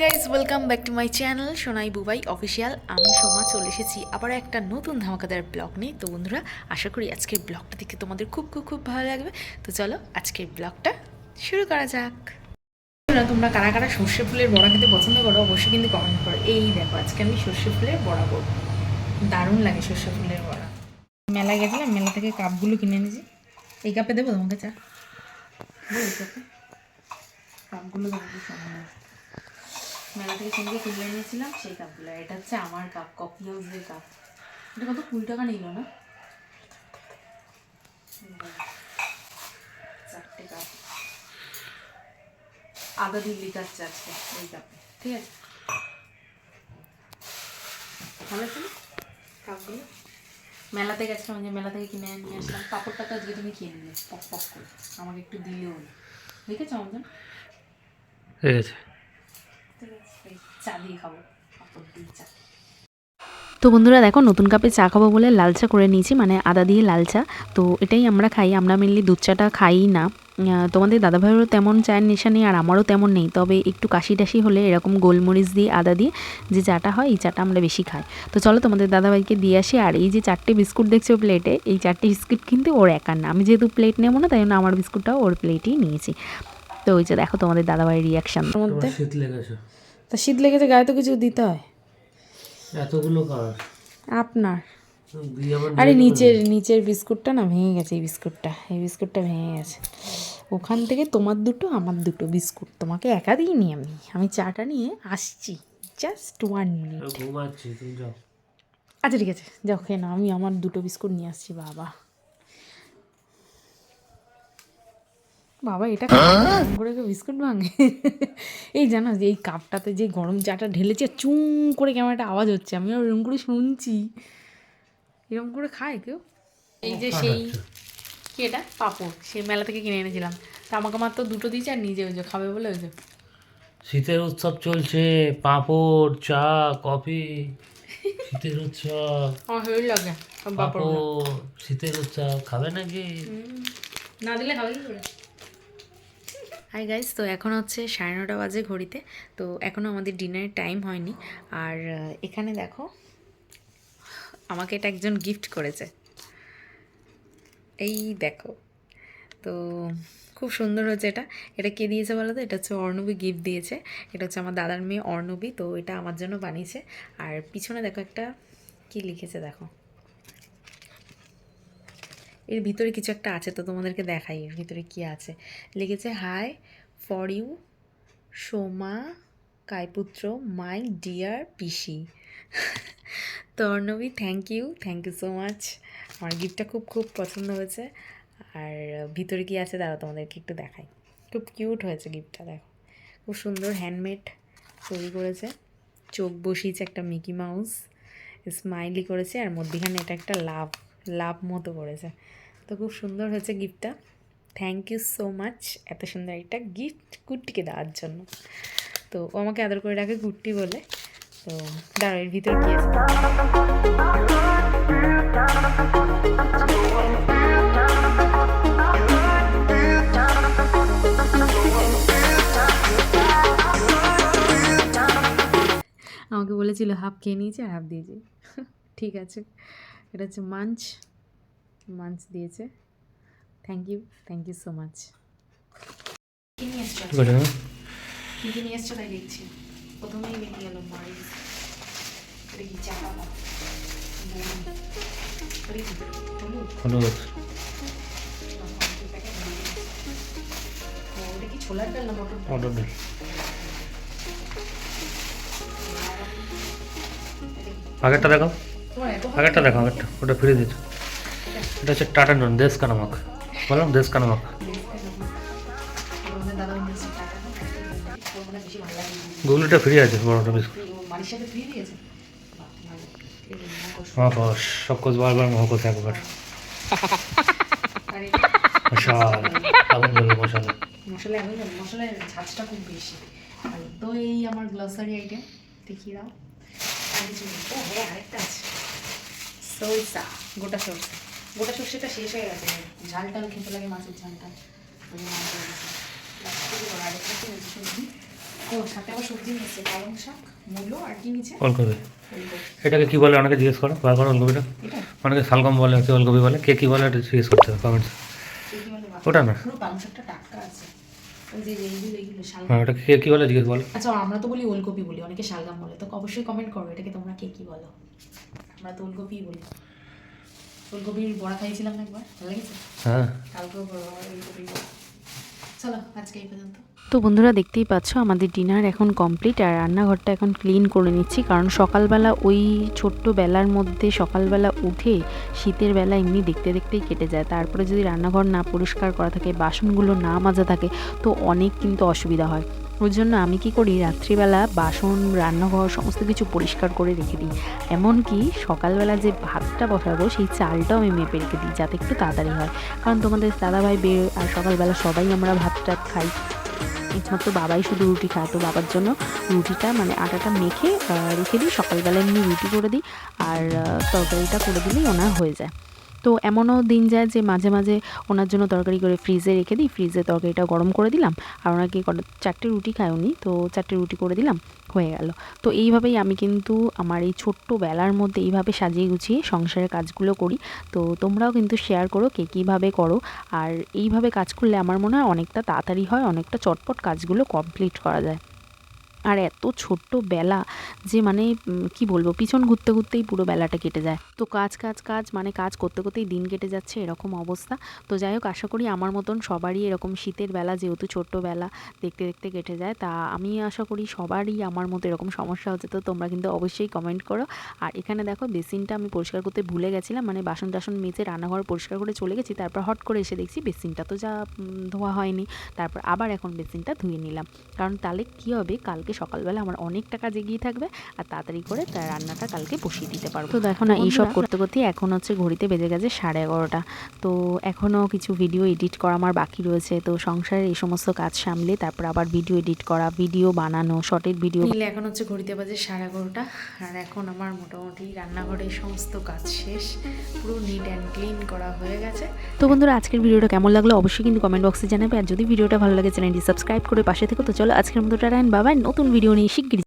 Guys welcome back to my channel Sonai Bubai official আমি সোমা চলে এসেছি আবার একটা নতুন ধামাকাদার ব্লগ নিয়ে। তো বন্ধুরা, আশা করি আজকের ব্লগটা দেখে তোমাদের খুব খুব খুব ভালো লাগবে। তো চলো, আজকের ব্লগটা শুরু করা যাক। তোমরা কারা কারা সর্ষে ফুলের বড়া খেতে পছন্দ করো, অবশ্যই কিন্তু কমেন্ট করো। এই দেখো, আজকে আমি সর্ষে ফুলের বড়া করব। দারুণ লাগে সর্ষে ফুলের বড়া। মেলায় গেছিলাম, মেলা থেকে কাপগুলো কিনে এনেছি। এই কাপে দেবো তোমাকে চা? কাপগুলো সুন্দর। মেলা থেকে সঙ্গে কিনে এনেছিলাম সেই কাপগুলো। এটা হচ্ছে আমার কাপ কফি হাউসের কাপ। এটা কত? কুড়ি টাকা নিল না? চারটে কাপ। আদা দুই লিটার চা আজকে ওই কাপে, ঠিক আছে? ভালো আছে কাপগুলো? মেলাতে গেছিলাম যে মেলা থেকে কিনে নিয়ে আসলাম। পাপড়টা তো আজকে তুমি খেয়ে নিলে, পক পক করে। আমাকে একটু দিলেও দেখেছ আমাদের ঠিক আছে এই তো বন্ধুরা দেখো, নতুন কাপে চা খাব বলে লাল চা করে নিয়েছি মানে আদা দিয়ে লাল চা। তো এটাই আমরা খাই, আমরা মেনলি দুধ চাটা খাই না। তোমাদের দাদাভাইয়েরও তেমন চায়ের নেশা নেই, আর আমারও তেমন নেই। তবে একটু কাশি টাশি হলে এরকম গোলমরিচ দিয়ে, আদা দিয়ে যে চাটা হয়, এই চাটা আমরা বেশি খাই। তো চলো তোমাদের দাদাভাইকে দিয়ে আসি, আর এই যে চারটে বিস্কুট দেখছ প্লেটে এই চারটে বিস্কুট কিন্তু ওর একার না। আমি যেহেতু প্লেট নেব না, তাই জন্য আমার বিস্কুটটাও ওর প্লেটেই নিয়েছি। তো ওই যে দেখো তোমাদের দাদাভাইয়ের রিয়াকশান শীত লেগেছে। তা শীত লেগেছে গায়ে তো কিছু দিতে হয়। এতগুলো কার? আপনার? আরে নিচের নিচের বিস্কুটটা না ভেঙে গেছে এই বিস্কুটটা এই বিস্কুটটা ভেঙে গেছে। ওখান থেকে তোমার দুটো আমার দুটো বিস্কুট। তোমাকে একা দিইনি আমি। আমি চাটা নিয়ে আসছি। জাস্ট ওয়ান মিনিট ঘুমাচ্ছি তুমি যাও। আচ্ছা ঠিক আছে। যাও খেয়ে না আমি আমার দুটো বিস্কুট নিয়ে আসছি বাবা। বাবা এটা কেমন করে কেউ বিস্কুট ভাঙে? এই জানো যে এই কাপটাতে যে গরম চাটা ঢেলেছে চুং করে কেমন একটা আওয়াজ হচ্ছে। আমি এরকম করে শুনছি। এরকম করে খায় কেউ? এই যে সেই কি এটা? পাপড়। সেই মেলা থেকে কিনে এনেছিলাম। তা আমাকে মাত্র দুটো দিয়েছে আর নিজে ওই যে খাবে বলে ওই যে। শীতের উৎসব চলছে। পাঁপড় চা কফি শীতের উৎসব। আমার হেভি লাগে। পাপড় পাঁপড় শীতের উৎসব। খাবে নাকি? না দিলে খাবে কি করে? হাই গাইস তো এখন হচ্ছে সাড়ে নটা বাজে ঘড়িতে, তো এখনও আমাদের ডিনারের টাইম হয়নি। আর এখানে দেখো, আমাকে এটা একজন গিফট করেছে। এই দেখো, তো খুব সুন্দর হচ্ছে এটা। এটা কে দিয়েছে বলো তো? এটা হচ্ছে অর্ণবী গিফট দিয়েছে। এটা হচ্ছে আমার দাদার মেয়ে অর্ণবী, তো এটা আমার জন্য বানিয়েছে। আর পিছনে দেখো একটা, কি লিখেছে দেখো? এর ভিতরে কিছু একটা আছে তো তোমাদেরকে দেখাই, এর ভিতরে কি আছে? লিখেছে হাই ফর ইউ সোমা কাইপুত্র মাই ডিয়ার পিসি। তো Arnabi thank you thank you so much আমার গিফটটা খুব খুব পছন্দ হয়েছে। আর ভিতরে কি আছে দাঁড়াও, তোমাদেরকে একটু দেখাই। খুব কিউট হয়েছে গিফটটা, দেখো। খুব সুন্দর হ্যান্ডমেড তৈরি করেছে। চোখ বসিয়েছে একটা মিকি মাউস স্মাইলি করেছে, আর মধ্যিখানে এটা একটা লাভ লাভ মতো করেছে। তো খুব সুন্দর হয়েছে গিফটটা থ্যাংক ইউ সো মাচ এত সুন্দর একটা গিফট কুট্টিকে দেওয়ার জন্য। তো ও আমাকে আদর করে রাখে কুট্টি বলে। তো দাঁড়ো এর ভিতরে কি আছে? আমাকে বলেছিল হাফ খেয়ে নিয়েছে আর হাফ দিয়েছে। ঠিক আছে। এটা হচ্ছে মাঞ্চ। মাঞ্চ দিয়েছে। Thank you thank you so much কি নিয়ে এসছো ঠিক আছে কি কি নিয়ে এসছো তাই দেখছি। প্রথমেই বেরিয়ে গেল মারি এটা কি চা? পাতা হলুদ? ওটা কি ছোলার ডাল না মটর মটর ডাল। আগেরটা দেখো এত আগেরটা দেখো আগেরটা। ওটা ফিরে দিচ্ছ এটা হচ্ছে টাটা নুন, দেশ কা নামক বললাম দেশ কা নামক তোমাদের দাদা নিয়ে এসছে টাকা ওর বেশি ভালো লাগে গুগলিটা ফ্রি আছে বড়টা বিস্কুট বারবার একবার তো এই আমার গোটা সরষে। গোটা সর্ষেটা শেষ হয়ে গেছে। ঝাল টাল খেতে লাগে মাছের ঝালটা? ও সাথে আবার সবজি নিচ্ছে পালং শাক মূলো আর কি নিচে ওলকপি। এটাকে কি বলে অনেকে জিজ্ঞেস করো? বার করো ওলকপিটা? অনেকে শালগম বলে হচ্ছে ওলকপি বলে। কে কি বলে এটা জিজ্ঞেস করতে হবে কমেন্টস কি বলে বাবা? ওটা না। পুরো পালং শাকটা টাটকা আছে। হ্যাঁ ওটা কে কি বলে জিজ্ঞেস বলো? আচ্ছা আমরা তো বলি ওলকপি বলি অনেকে শালগাম বলে। তো অবশ্যই কমেন্ট করো এটাকে তোমরা কে কি বলো? আমরা তো ওলকপি বলি। ওলকপির বড়া খাইয়েছিলাম না একবার? ভালো লেগেছে? হ্যাঁ। কালকেও চলো আজকে এই পর্যন্ত। তো বন্ধুরা দেখতেই পাচ্ছ আমাদের ডিনার এখন কমপ্লিট আর রান্নাঘরটা এখন ক্লিন করে নিচ্ছি কারণ সকালবেলা ওই ছোট্ট বেলার মধ্যে সকালবেলা উঠে শীতের বেলা এমনি দেখতে দেখতেই কেটে যায়। তারপরে যদি রান্নাঘর না পরিষ্কার করা থাকে বাসনগুলো না মাজা থাকে তো অনেক কিন্তু অসুবিধা হয়। ওই জন্য আমি কি করি? রাত্রিবেলা বাসন, রান্নাঘর সমস্ত কিছু পরিষ্কার করে রেখে দিই। এমনকি সকালবেলা যে ভাতটা বসাবো, সেই চালটাও আমি মেপে রেখে দিই যাতে একটু তাড়াতাড়ি হয়। কারণ তোমাদের দাদাভাই বের আর সকালবেলা সবাই আমরা ভাত টাত খাই। একমাত্র বাবাই শুধু রুটি খায়। তো বাবার জন্য রুটিটা মানে আটাটা মেখে রেখে দিই। সকালবেলা এমনি রুটি করে দিই। আর তরকারিটা করে দিলেই ওনার হয়ে যায়। তো এমনও দিন যায় যে মাঝে মাঝে ওনার জন্য তরকারি করে ফ্রিজে রেখে দিই ফ্রিজে তরকারিটা গরম করে দিলাম আর ওনাকে চারটে রুটি খায় উনি তো চারটে রুটি করে দিলাম, হয়ে গেল। তো এইভাবেই আমি কিন্তু আমার এই ছোট্ট বেলার মধ্যে এইভাবে সাজিয়ে গুছিয়ে সংসারের কাজগুলো করি। তো তোমরাও কিন্তু শেয়ার করো কে কীভাবে করো আর এইভাবে কাজ করলে আমার মনে হয় অনেকটা তাড়াতাড়ি হয়, অনেকটা চটপট কাজগুলো কমপ্লিট করা যায়। আর এত ছোট্ট বেলা যে মানে কি বলব, পিছন ঘুরতে ঘুরতেই পুরো বেলাটা কেটে যায়। তো কাজ কাজ কাজ মানে কাজ করতে করতেই দিন কেটে যাচ্ছে, এরকম অবস্থা। তো যাই হোক, আশা করি আমার মতন সবারই এরকম শীতের বেলা, যেহেতু ছোট্ট বেলা, দেখতে দেখতে কেটে যায়। তা আমি আশা করি সবারই আমার মতো এরকম সমস্যা হচ্ছে। তো তোমরা কিন্তু অবশ্যই কমেন্ট করো। আর এখানে দেখো, বেসিনটা আমি পরিষ্কার করতে ভুলে গেছিলাম। মানে বাসন টাসন মেজে রান্নাঘর পরিষ্কার করে চলে গেছি। তারপর হট করে এসে দেখছি বেসিনটা তো যা ধোয়া হয়নি। তারপর আবার এখন বেসিনটা ধুয়ে নিলাম। কারণ তাহলে কী হবে? কালকে সকালবেলা আমার অনেক টাকা জেগিয়ে থাকবে আর তাড়াতাড়ি করে তার রান্নাটা কালকে বসিয়ে দিতে পারব। তো দেখো না এইসব করতে করতে এখন হচ্ছে ঘড়িতে বেজে গেছে সাড়ে এগারোটা। তো এখনও কিছু ভিডিও এডিট করা আমার বাকি রয়েছে। তো সংসারের এই সমস্ত কাজ সামলে তারপর আবার ভিডিও এডিট করা ভিডিও বানানো শর্টের ভিডিও এখন হচ্ছে ঘড়িতে বাজে সাড়ে এগারোটা। আর এখন আমার মোটামুটি রান্নাঘরের সমস্ত কাজ শেষ। পুরো নিট অ্যান্ড ক্লিন করা হয়ে গেছে। তো বন্ধুরা আজকের ভিডিওটা কেমন লাগল অবশ্যই কিন্তু কমেন্ট বক্সে জানাবে। আর যদি ভিডিওটা ভালো লাগে চ্যানেলটি সাবস্ক্রাইব করে পাশে থেকে। তো চলো আজকের মতো টাটা বাবাই নতুন ভিডিও নিয়ে শিগগিরই